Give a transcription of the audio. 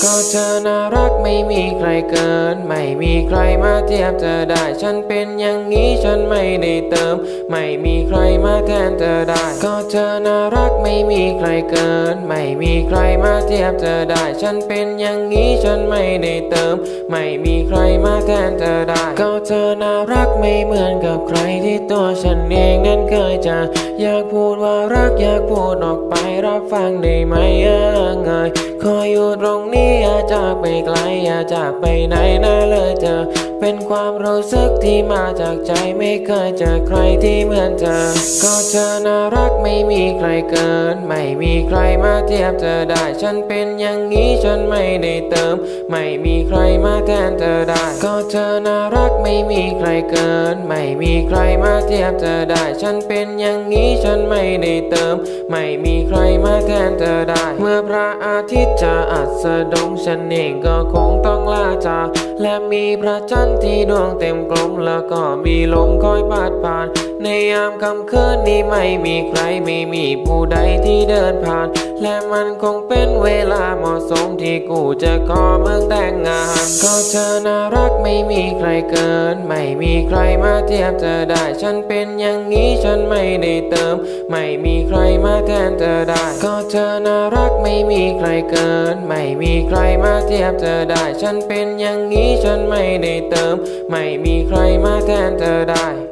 ก็เธอน่ารักไม่มีใครเกิน ไม่มีใครมาเทียบเธอได้ ฉันเป็นอย่างนี้ฉันไม่ได้เติม ไม่มีใครมาแทนเธอได้ ก็เธอน่ารักไม่มีใครเกิน ไม่มีใครมาเทียบเธอได้ ฉันเป็นอย่างนี้ฉันไม่ได้เติม ไม่มีใครมาแทนเธอได้ ก็เธอน่ารักไม่เหมือนกับใครที่ตัวฉันเองนั้นเคยจะ อยากพูดว่ารักอยากพูดออกไปรับฟังได้ไหมเอ่ย ขออยู่ตรงนี้อย่าจากไปไกลอย่าจากไปไหนนะเลยเธอ เป็นความรู้สึกที่มาจากใจไม่เคยเจอใครที่เหมือนเธอ ก็เธอน่ารักไม่มีใครเกิน ไม่มีใครมาเทียบเธอได้ ฉันเป็นอย่างนี้ฉันไม่ได้เติม ไม่มีใครมาแทนเธอได้ ก็เธอน่ารักไม่มีใครเกิน ไม่มีใครมาเทียบเธอได้ ฉันเป็นอย่างนี้ฉันไม่ได้เติม ไม่มีใครมาแทนเธอได้ เมื่อพระอาทิตย์จะอัสดงฉันเองก็คงต้องลาจากและมีพระจันทร์ที่ดวงเต็มกลมแล้วก็มีลมคอยพาดผ่าน ในยามค่ำคืนนี้ไม่มีใครไม่มีผู้ใดที่เดินผ่าน และมันคงเป็นเวลาเหมาะสมที่กูจะขอเมืองแต่งงานก็เธอน่ารักไม่มีใครเกิน ไม่มีใครมาเทียบเธอได้ ฉันเป็นอย่างนี้ฉันไม่ได้เติม ไม่มีใครมาแทนเธอได้ ก็เธอน่ารักไม่มีใครเกิน ไม่มีใครมาเทียบเธอได้ ฉันเป็นอย่างนี้ฉันไม่ได้เติม ไม่มีใครมาแทนเธอได้